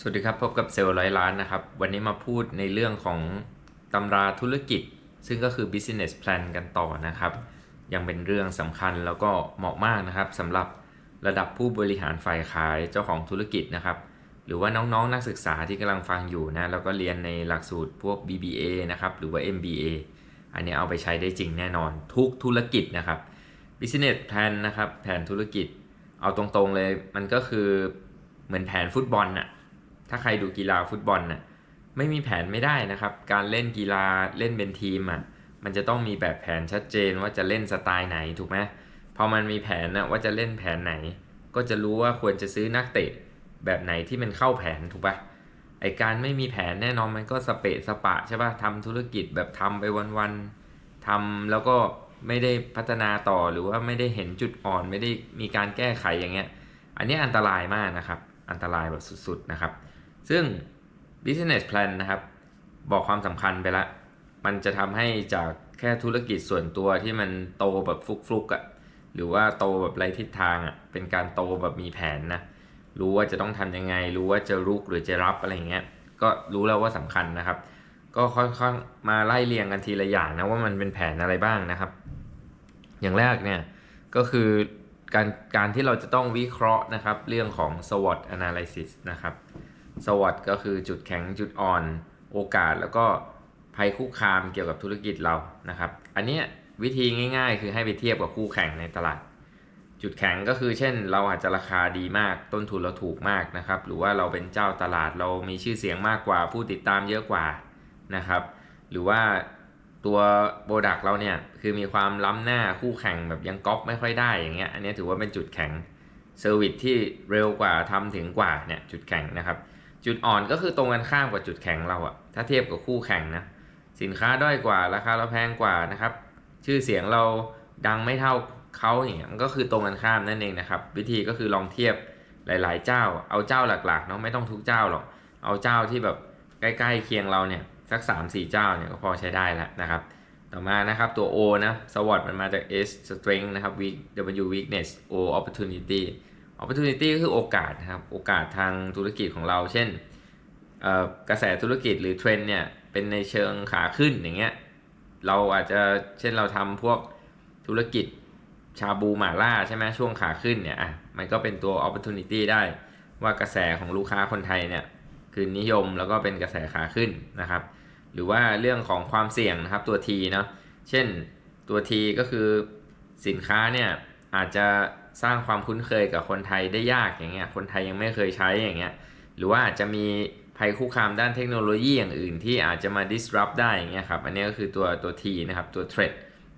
สวัสดีครับ พบกับเซลล์ร้อยล้านนะครับ วันนี้มาพูดในเรื่องของตำราธุรกิจ ซึ่งก็คือ business plan กันต่อนะครับ ยังเป็นเรื่องสำคัญแล้วก็เหมาะมากนะครับสำหรับระดับผู้บริหารฝ่ายขายเจ้าของธุรกิจนะครับ หรือว่าน้องๆนนักศึกษาที่กำลังฟังอยู่นะแล้วก็เรียนในหลักสูตรพวก BBA นะครับหรือว่า MBA อันนี้เอาไปใช้ได้จริงแน่นอนทุกธุรกิจนะครับ business plan นะครับแผนธุรกิจ เอาตรงๆเลยมันก็คือเหมือนแผนฟุตบอลน่ะ ถ้าใครดูกีฬาฟุตบอลน่ะไม่มีแผนไม่ได้นะครับ การเล่นกีฬาเล่นเป็นทีมอะมันจะต้องมีแบบแผนชัดเจนว่าจะเล่นสไตล์ไหนถูกไหมพอมันมีแผนนะว่าจะเล่นแผนไหน ก็จะรู้ว่าควรจะซื้อนักเตะแบบไหนที่มันเข้าแผนถูกปะไอการไม่มีแผนแน่นอนมันก็สเปะสปะใช่ปะทำธุรกิจแบบทำไปวันๆทำแล้วก็ไม่ได้พัฒนาต่อหรือว่าไม่ได้เห็นจุดอ่อน ไม่ได้มีการแก้ไขอย่างเงี้ย อันนี้อันตรายมากนะครับ อันตรายแบบสุดๆนะครับ ซึ่ง business plan นะครับ บอกความสำคัญไปละ มันจะทำให้จากแค่ธุรกิจส่วนตัวที่มันโตแบบฟลุกๆอะ่ะหรือว่าโตแบบไรทิศทางอะ่ะเป็นการโตแบบมีแผนนะ รู้ว่าจะต้องทำยังไง รู้ว่าจะรุกหรือจะรับอะไรเงี้ยก็รู้แล้วว่าสำคัญนะครับ ก็ค่อยๆมาไล่เรียงกันทีละอย่างนะว่ามันเป็นแผนอะไรบ้างนะครับ อย่างแรกเนี่ยก็คือการการที่เราจะต้องวิเคราะห์นะครับ เรื่องของ SWOT analysis นะครับ SWOT ก็คือจุดแข็งจุดอ่อนโอกาสแล้วก็ภัยคุกคามเกี่ยวกับธุรกิจเรานะครับ อันเนี้ยวิธีง่าย ๆ คือให้ไปเทียบกับคู่แข่งในตลาด จุดแข็งก็คือเช่น เราอาจจะราคาดีมากต้นทุนเราถูกมากนะครับ หรือว่าเราเป็นเจ้าตลาดเรามีชื่อเสียงมากกว่า ผู้ติดตามเยอะกว่านะครับ หรือว่าตัวโปรดักเราเนี่ยคือมีความล้ำหน้าคู่แข่งแบบยังก๊อปไม่ค่อยได้อย่างเงี้ยอันนี้ถือว่าเป็นจุดแข็งเซอร์วิสที่เร็วกว่าทำถึงกว่าเนี่ยจุดแข็งนะครับ จุดอ่อนก็คือตรงกันข้ามกับจุดแข็งเราอะถ้าเทียบกับคู่แข่งนะสินค้าด้อยกว่าราคาเราแพงกว่านะครับ ชื่อเสียงเราดังไม่เท่าเขาอย่างเงี้ยมันก็คือตรงกันข้ามนั่นเองนะครับ วิธีก็คือลองเทียบหลาย ๆ เจ้า เอาเจ้าหลักๆเนาะไม่ต้องทุกเจ้าหรอกเอาเจ้าที่แบบใกล้ๆเคียงเราเนี่ยสัก 3-4 เจ้าเนี่ยก็พอใช้ได้แล้วนะครับ ต่อมานะครับตัว O นะ SWOT มันมาจาก S strength นะครับ weak W weakness O opportunity opportunity ก็คือโอกาสนะครับ โอกาสทางธุรกิจของเรา เช่นกระแสธุรกิจหรือเทรนเนี่ยเป็นในเชิงขาขึ้นอย่างเงี้ย เราอาจจะเช่นเราทำพวกธุรกิจชาบูหม่าล่าใช่ไหมช่วงขาขึ้นเนี่ยอะมันก็เป็นตัว opportunity ได้ว่ากระแสของลูกค้าคนไทยเนี่ยคือนิยมแล้วก็เป็นกระแสขาขึ้นนะครับ หรือว่าเรื่องของความเสี่ยงนะครับตัว T เนาะเช่นตัว T ก็คือสินค้าเนี่ยอาจจะ สร้างความคุ้นเคยกับคนไทยได้ยากอย่างเงี้ยคนไทยยังไม่เคยใช้อย่างเงี้ยหรือว่าอาจจะมีภัยคุกคามด้านเทคโนโลยีอย่างอื่นที่อาจจะมา disrupt ได้อย่างเงี้ยครับอันนี้ก็คือตัวตัว T นะครับตัว threat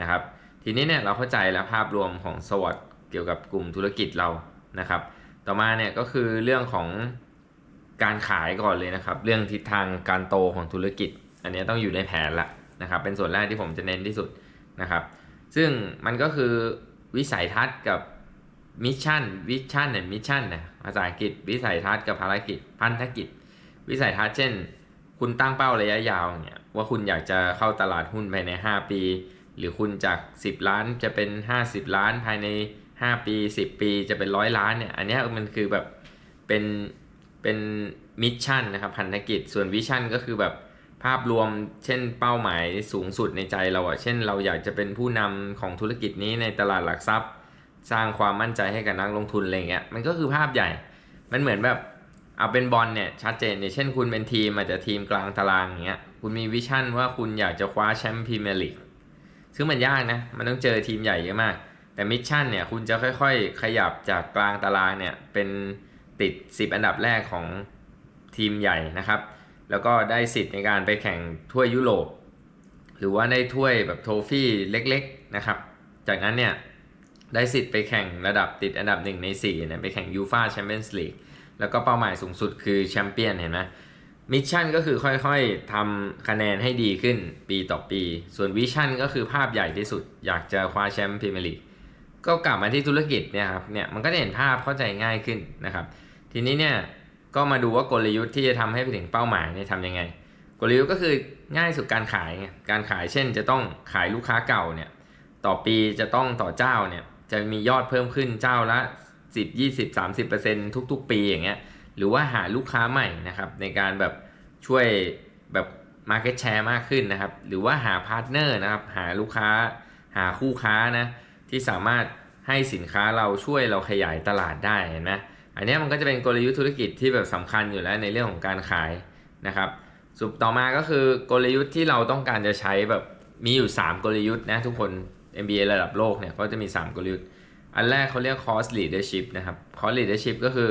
นะครับทีนี้เนี่ยเราเข้าใจแล้วภาพรวมของ SWOT เกี่ยวกับกลุ่มธุรกิจเรานะครับ ต่อมาเนี่ยก็คือเรื่องของการขายก่อนเลยนะครับ เรื่องทิศทางการโตของธุรกิจ อันนี้ต้องอยู่ในแผนละนะครับ เป็นส่วนแรกที่ผมจะเน้นที่สุดนะครับ ซึ่งมันก็คือวิสัยทัศน์กับ มิชชั่นวิชั่นเนี่ยมิชชั่นเนะภาษาอังกฤษ วิสัยทัศน์กับภารกิจ พันธกิจ วิสัยทัศน์เช่น คุณตั้งเป้าระยะยาวเนี่ยว่าคุณอยากจะเข้าตลาดหุ้นภายใน 5 ปี หรือคุณจาก 10 ล้านจะเป็น 50 ล้านภายใน 5 ปี 10 ปีจะเป็นร้อยล้านเนี่ยอันนี้มันคือแบบเป็นเป็นมิชชั่นนะครับพันธกิจส่วนวิชั่นก็คือแบบภาพรวมเช่นเป้าหมายสูงสุดในใจเราอะเช่น เราอยากจะเป็นผู้นำของธุรกิจนี้ในตลาดหลักทรัพย์ สร้างความมั่นใจให้กับนักลงทุนอะไรเงี้ยมันก็คือภาพใหญ่ มันเหมือนแบบเอาเป็นบอลเนี่ยชัดเจนเนี่ยเช่นคุณเป็นทีมอาจจะทีมกลางตารางอย่างเงี้ยคุณมีวิชั่นว่าคุณอยากจะคว้าแชมป์พรีเมียร์ลีกซึ่งมันยากนะ มันต้องเจอทีมใหญ่เยอะมาก แต่มิชชั่นเนี่ยคุณจะค่อยๆ ขยับจากกลางตารางเนี่ยเป็นติด 10 อันดับแรกของทีมใหญ่นะครับ แล้วก็ได้สิทธิ์ในการไปแข่งถ้วยยุโรป หรือว่าได้ถ้วยแบบโทฟี่เล็กๆนะครับ จากนั้นเนี่ย ได้สิทธิ์ไปแข่งระดับติดอันดับ1ใน4เนี่ยไปแข่งยูฟาแชมเปี้ยนส์ลีกแล้วก็เป้าหมายสูงสุดคือแชมเปี้ยนเห็นไหมมิชชั่นก็คือค่อยๆทำคะแนนให้ดีขึ้นปีต่อปี ส่วนวิชั่นก็คือภาพใหญ่ที่สุด อยากจะคว้าแชมป์พรีเมียร์ลีกก็กลับมาที่ธุรกิจเนี่ยครับเนี่ยมันก็จะเห็นภาพเข้าใจง่ายขึ้นนะครับ ทีนี้เนี่ยก็มาดูว่ากลยุทธ์ที่จะทำให้ไปถึงเป้าหมายเนี่ยทำยังไง กลยุทธ์ก็คือง่ายสุดการขายการขายเช่น จะต้องขายลูกค้าเก่าเนี่ยต่อปีจะต้องต่อเจ้าเนี่ย จะมียอดเพิ่มขึ้นเจ้าละ 10 20 30%ทุกๆ ปีอย่างเงี้ยหรือว่าหาลูกค้าใหม่นะครับในการแบบช่วยแบบ Market Share มากขึ้นนะครับ หรือว่าหาพาร์ทเนอร์นะครับ หาลูกค้าหาคู่ค้านะที่สามารถให้สินค้าเราช่วยเราขยายตลาดได้เห็นไหมอันนี้มันก็จะเป็นกลยุทธ์ธุรกิจที่แบบสำคัญอยู่แล้วในเรื่องของการขายนะครับสุดต่อมาก็คือกลยุทธ์ที่เราต้องการจะใช้แบบมีอยู่ 3 กลยุทธ์นะทุกคน MBA ระดับโลกเนี่ยก็จะมี 3 กลยุทธ์ อันแรกเขาเรียก cost leadership นะครับ cost leadership ก็คือ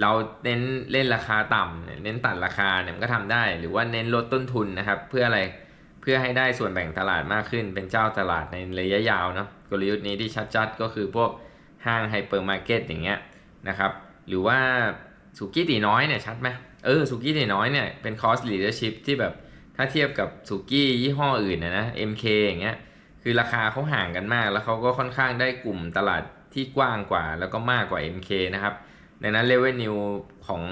เราเน้นเล่นราคาต่ำเน้นตัดราคาเนี่ยมันก็ทำได้ หรือว่าเน้นลดต้นทุนนะครับ เพื่ออะไรเพื่อให้ได้ส่วนแบ่งตลาดมากขึ้น เป็นเจ้าตลาดในระยะยาวเนาะกลยุทธ์นี้ที่ชัดๆ ก็คือพวกห้างไฮเปอร์มาร์เก็ตอย่างเงี้ยนะครับ หรือว่าสุกี้ตีน้อยเนี่ยชัดไหมเออสุกี้ตีน้อยเนี่ยเป็น cost leadership ที่แบบถ้าเทียบกับสุกี้ยี่ห้ออื่นนะนะ MK อย่างเงี้ย คือราคาเขาห่างกันมาก แล้วเขาก็ค่อนข้างได้กลุ่มตลาดที่กว้างกว่า แล้วก็มากกว่า MK นะครับดังนั้น revenue ของ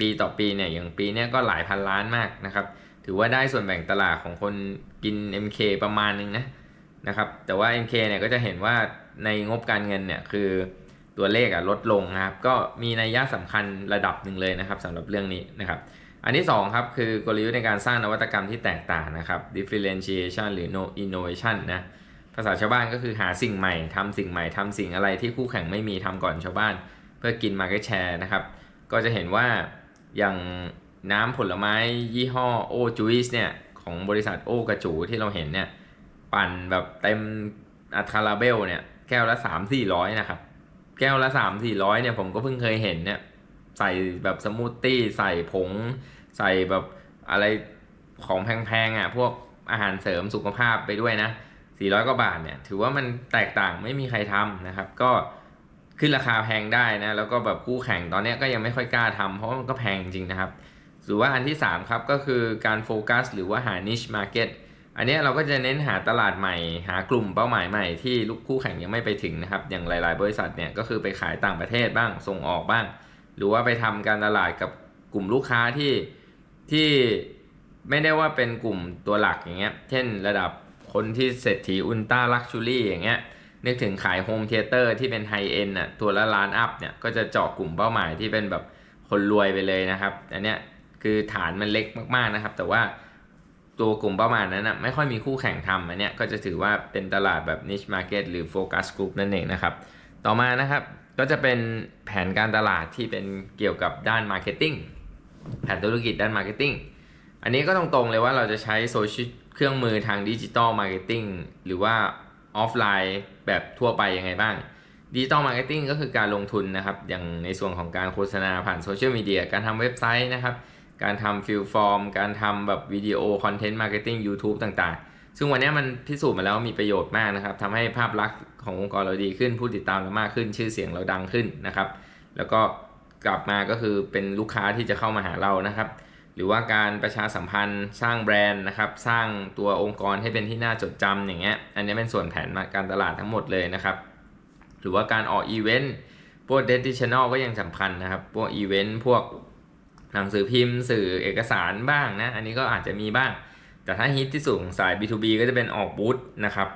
ปีต่อปีเนี่ยอย่างปีเนี้ยก็หลายพันล้านมากนะครับถือว่าได้ส่วนแบ่งตลาดของคนกิน MK ประมาณนึงนะนะครับแต่ว่า MK เนี่ยก็จะเห็นว่าในงบการเงินเนี่ยคือตัวเลขอะลดลงนะครับก็มีนัยยะสำคัญระดับหนึ่งเลยนะครับสำหรับเรื่องนี้นะครับอันที่2ครับคือกลยุทธ์ในการสร้างนวัตกรรมที่แตกต่างนะครับ differentiation หรือ no innovation นะ ภาษาชาวบ้านก็คือหาสิ่งใหม่ทำสิ่งใหม่ทำสิ่งอะไรที่คู่แข่งไม่มีทำก่อนชาวบ้าน เพื่อกิน Market Share นะครับ ก็จะเห็นว่าอย่างน้ำผลไม้ยี่ห้อโอจูอิสเนี่ย ของบริษัทโอกระจูที่เราเห็นเนี่ย ปั่นแบบเต็มอัตราลาเบลเนี่ย แก้วละ3 4 0 0นะครับ แก้วละ3 4 0 0เนี่ยผมก็เพิ่งเคยเห็นเนี่ย ใส่แบบสมูทตี้ใส่ผง ใส่แบบอะไรของแพงๆอะพวกอาหารเสริมสุขภาพไปด้วยนะ 400 กว่าบาทเนี่ย ถือว่ามันแตกต่างไม่มีใครทำนะครับ ก็ขึ้นราคาแพงได้นะ แล้วก็แบบคู่แข่งตอนนี้ก็ยังไม่ค่อยกล้าทำเพราะมันก็แพงจริงนะครับหรือว่าอันที่ 3 ครับ ก็คือการโฟกัสหรือว่าหา niche market อันนี้เราก็จะเน้นหาตลาดใหม่ หากลุ่มเป้าหมายใหม่ที่ลูกคู่แข่งยังไม่ไปถึงนะครับ อย่างหลาย ๆ บริษัทเนี่ยก็คือไปขายต่างประเทศบ้าง ส่งออกบ้าง หรือว่าไปทำการตลาดกับกลุ่มลูกค้าที่ที่ไม่ได้ว่าเป็นกลุ่มตัวหลักอย่างเงี้ย เช่นระดับ คนที่เศรษฐีอุลตร้าลักชูรี่อย่างเงี้ยนึกถึงขายโฮมเทเตอร์ที่เป็นไฮเอ็นอะตัวละล้านอัพเนี่ยก็จะเจาะกลุ่มเป้าหมายที่เป็นแบบคนรวยไปเลยนะครับ อันเนี้ยคือฐานมันเล็กมากๆนะครับ แต่ว่าตัวกลุ่มเป้าหมายนั้นนะไม่ค่อยมีคู่แข่งทำอันเนี้ยก็จะถือว่าเป็นตลาดแบบ niche market หรือ focus group นั่นเองนะครับ ต่อมานะครับก็จะเป็นแผนการตลาดที่เป็นเกี่ยวกับด้าน marketing แผนธุรกิจด้าน marketing อันนี้ก็ตรงๆเลยว่าเราจะใช้โซเชียล เครื่องมือทางดิจิตอลมาร์เก็ตติ้งหรือว่าออฟไลน์แบบทั่วไปยังไงบ้างดิจิตอลมาร์เก็ตติ้งก็คือการลงทุนนะครับ อย่างในส่วนของการโฆษณาผ่านโซเชียลมีเดียการทำเว็บไซต์นะครับ การทำฟิลฟอร์ม การทำแบบวิดีโอคอนเทนต์มาร์เก็ตติ้งยูทูบต่างๆ ซึ่งวันนี้มันพิสูจน์มาแล้วมีประโยชน์มากนะครับทำให้ภาพลักษณ์ขององค์กรเราดีขึ้น ผู้ติดตามเรามากขึ้น ชื่อเสียงเราดังขึ้นนะครับ แล้วก็กลับมาก็คือเป็นลูกค้าที่จะเข้ามาหาเรานะครับ หรือว่าการประชาสัมพันธ์สร้างแบรนด์นะครับ สร้างตัวองค์กรให้เป็นที่น่าจดจำอย่างเงี้ยอันนี้เป็นส่วนแผนการตลาดทั้งหมดเลยนะครับ หรือว่าการออกอีเวนต์พวกเดติช n นลก็ยังสำคัญนะครับ พวกอีเวนต์พวกหนังสือพิมพ์ สื่อเอกสารบ้างนะ อันนี้ก็อาจจะมีบ้าง แต่ถ้าฮิตที่สุดของสาย B2B ก็จะเป็นออกบูธนะครับ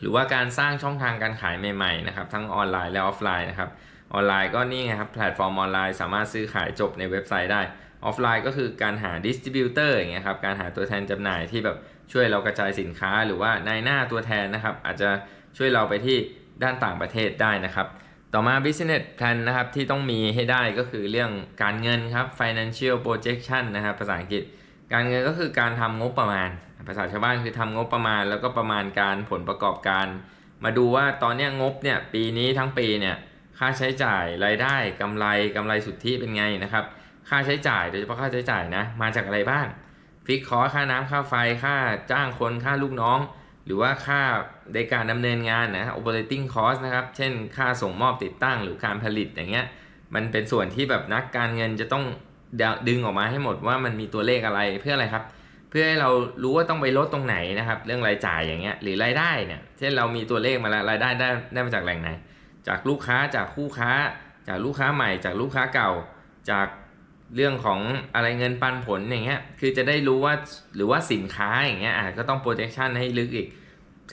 หรือว่าการสร้างช่องทางการขายใหม่ๆนะครับทั้งออนไลน์และออฟไลน์นะครับออนไลน์ก็นี่ไงครับแพลตฟอร์มออนไลน์สามารถซื้อขายจบในเว็บไซต์ได้ ออฟไลน์ก็คือการหาดิสติบิวเตอร์อย่างเงี้ยครับการหาตัวแทนจำหน่ายที่แบบช่วยเรากระจายสินค้าหรือว่านายหน้าตัวแทนนะครับ อาจจะช่วยเราไปที่ด้านต่างประเทศได้นะครับ ต่อมา business plan นะครับที่ต้องมีให้ได้ก็คือเรื่องการเงินครับ financial projection นะครับภาษาอังกฤษ การเงินก็คือการทำงบประมาณ ภาษาชาวบ้านคือทำงบประมาณ แล้วก็ประมาณการผลประกอบการ มาดูว่าตอนนี้งบเนี่ยปีนี้ทั้งปีเนี่ยค่าใช้จ่ายรายได้กำไรกำไรสุทธิเป็นไงนะครับ ค่าใช้จ่ายโดยเฉพาะค่าใช้จ่ายนะ มาจากอะไรบ้างฟิกคอค่าน้ำค่าไฟค่าจ้างคนค่าลูกน้อง หรือว่าค่าในการดำเนินงานนะ operating cost นะครับ เช่น ค่าส่งมอบติดตั้งหรือการผลิตอย่างเงี้ยมันเป็นส่วนที่แบบนักการเงินจะต้องดึงออกมาให้หมดว่ามันมีตัวเลขอะไรเพื่ออะไรครับ เพื่อให้เรารู้ว่าต้องไปลดตรงไหนนะครับ เรื่องรายจ่ายอย่างเงี้ยหรือรายได้เนี่ยเช่นเรามีตัวเลขมาแล้วรายได้ได้ได้มาจากแหล่งไหน จากลูกค้าจากคู่ค้า จากลูกค้าใหม่ จากลูกค้าเก่า จาก เรื่องของอะไรเงินปันผลอย่างเงี้ยคือจะได้รู้ว่าหรือว่าสินค้าอย่างเงี้ยอะก็ต้อง projection ให้ลึกอีก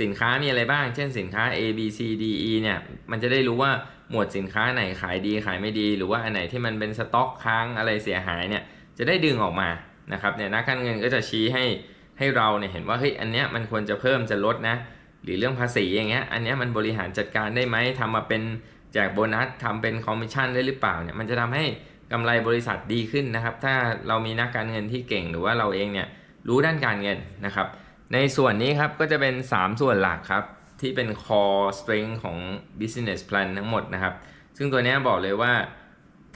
สินค้ามีอะไรบ้าง เช่นสินค้า A B C D E เนี่ย มันจะได้รู้ว่าหมวดสินค้าไหนขายดีขายไม่ดี หรือว่าอันไหนที่มันเป็นสต็อกค้างอะไรเสียหายเนี่ย จะได้ดึงออกมา นะครับเนี่ยนักการเงินก็จะชี้ให้ให้เราเนี่ยเห็นว่าเฮ้ยอันเนี้ยมันควรจะเพิ่มจะลดนะ หรือเรื่องภาษีอย่างเงี้ย อันเนี้ยมันบริหารจัดการได้ไหมทำมาเป็นแจกโบนัสทำเป็นคอมมิชชั่นได้หรือเปล่าเนี่ย มันจะทำให้ กำไรบริษัทดีขึ้นนะครับ ถ้าเรามีนักการเงินที่เก่งหรือว่าเราเองเนี่ยรู้ด้านการเงินนะครับ ในส่วนนี้ครับก็จะเป็น 3 ส่วนหลักครับที่เป็น core strength ของ business plan ทั้งหมดนะครับ ซึ่งตัวนี้บอกเลยว่า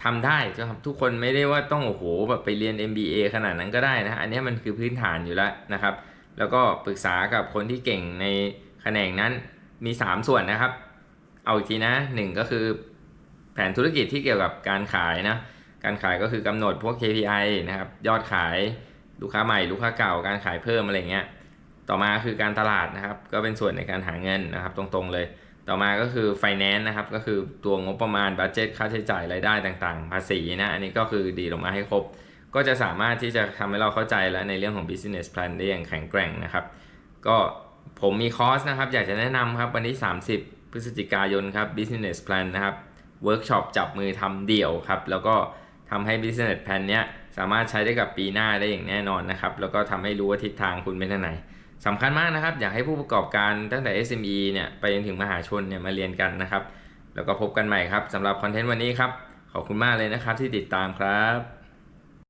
ทำได้ครับทุกคนไม่ได้ว่าต้องโอ้โหแบบไปเรียน MBA ขนาดนั้นก็ได้นะ อันนี้มันคือพื้นฐานอยู่แล้วนะครับ แล้วก็ปรึกษากับคนที่เก่งในแขนงนั้นมี 3 ส่วนนะครับ เอาอีกทีนะหนึ่งก็คือแผนธุรกิจที่เกี่ยวกับการขายนะ การขายก็คือกำหนดพวก KPI นะครับ ยอดขายลูกค้าใหม่ลูกค้าเก่าการขายเพิ่มอะไรเงี้ย ต่อมาคือการตลาดนะครับ ก็เป็นส่วนในการหาเงินนะครับ ตรงๆเลย ต่อมาก็คือ finance นะครับ ก็คือตัวงบประมาณบัตเจตค่าใช้จ่ายรายได้ต่างๆ ภาษีนะ อันนี้ก็คือดีลงมาให้ครบ ก็จะสามารถที่จะทำให้เราเข้าใจแล้วในเรื่องของ business plan ได้อย่างแข็งแกร่งนะครับ ก็ผมมีคอร์สนะครับ อยากจะแนะนำครับวันที่ 30 พฤศจิกายนครับ business plan นะครับเวิร์กช็อปจับมือทำเดี่ยวครับ แล้วก็ ทำให้ business plan เนี้ยสามารถใช้ได้กับปีหน้าได้อย่างแน่นอนนะครับ แล้วก็ทำให้รู้ว่าทิศทางคุณเป็นทางไหนสำคัญมากนะครับ อยากให้ผู้ประกอบการตั้งแต่ SME เนี่ยไปจนถึงมหาชนเนี่ยมาเรียนกันนะครับ แล้วก็พบกันใหม่ครับสำหรับคอนเทนต์วันนี้ครับ ขอบคุณมากเลยนะครับที่ติดตามครับ